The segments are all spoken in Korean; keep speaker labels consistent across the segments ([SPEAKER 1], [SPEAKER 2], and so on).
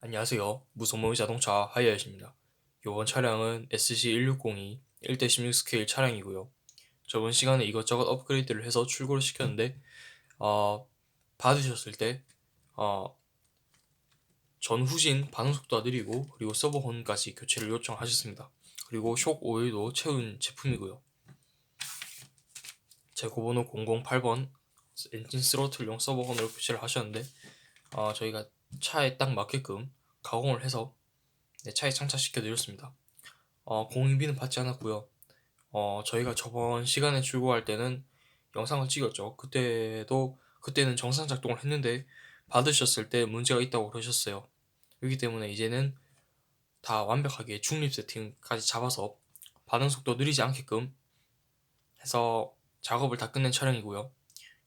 [SPEAKER 1] 안녕하세요. 무소모의 자동차 하이아이입니다. 이번 차량은 SC1602 1대16 스케일 차량이고요. 저번 시간에 이것저것 업그레이드를 해서 출고를 시켰는데 어, 받으셨을 때 어, 전후진 반응 속도가 느리고 그리고 서버 혼까지 교체를 요청하셨습니다. 그리고 쇽 오일도 채운 제품이고요. 재고번호 008번 엔진 스로틀용 서버 혼으로 교체를 하셨는데 어, 저희가 차에 딱 맞게끔 가공을 해서 네, 차에 장착시켜 드렸습니다. 어, 공인비는 받지 않았고요. 어, 저희가 저번 시간에 출고할 때는 영상을 찍었죠. 그때도 그때는 정상 작동을 했는데 받으셨을 때 문제가 있다고 그러셨어요. 그렇기 때문에 이제는 다 완벽하게 중립 세팅까지 잡아서 반응 속도 느리지 않게끔 해서 작업을 다 끝낸 차량이고요.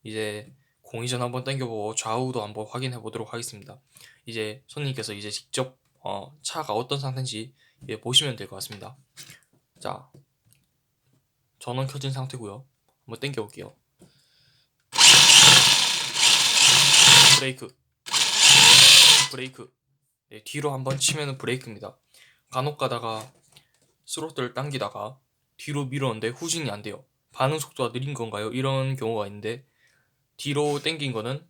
[SPEAKER 1] 이제 공이전 한번 당겨보고 좌우도 한번 확인해 보도록 하겠습니다. 이제 손님께서 이제 직접 어, 차가 어떤 상태인지 예, 보시면 될 것 같습니다. 자, 전원 켜진 상태고요. 한번 당겨 볼게요. 브레이크, 브레이크. 네, 뒤로 한번 치면은 브레이크입니다. 간혹 가다가 스로틀 당기다가 뒤로 밀었는데 후진이 안 돼요. 반응 속도가 느린 건가요? 이런 경우가 있는데 뒤로 당긴 거는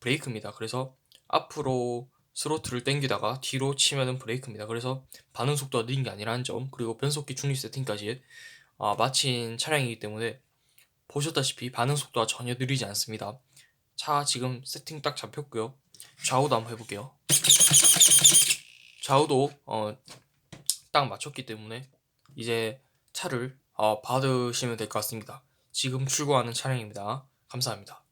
[SPEAKER 1] 브레이크입니다. 그래서 앞으로 스로틀을 당기다가 뒤로 치면은 브레이크입니다. 그래서 반응 속도가 느린 게 아니라는 점 그리고 변속기 중립 세팅까지 아, 마친 차량이기 때문에 보셨다시피 반응 속도가 전혀 느리지 않습니다. 차 지금 세팅 딱 잡혔고요. 좌우도 한번 해볼게요. 좌우도 어, 딱 맞췄기 때문에 이제 차를 어, 받으시면 될 것 같습니다. 지금 출고하는 차량입니다. 감사합니다.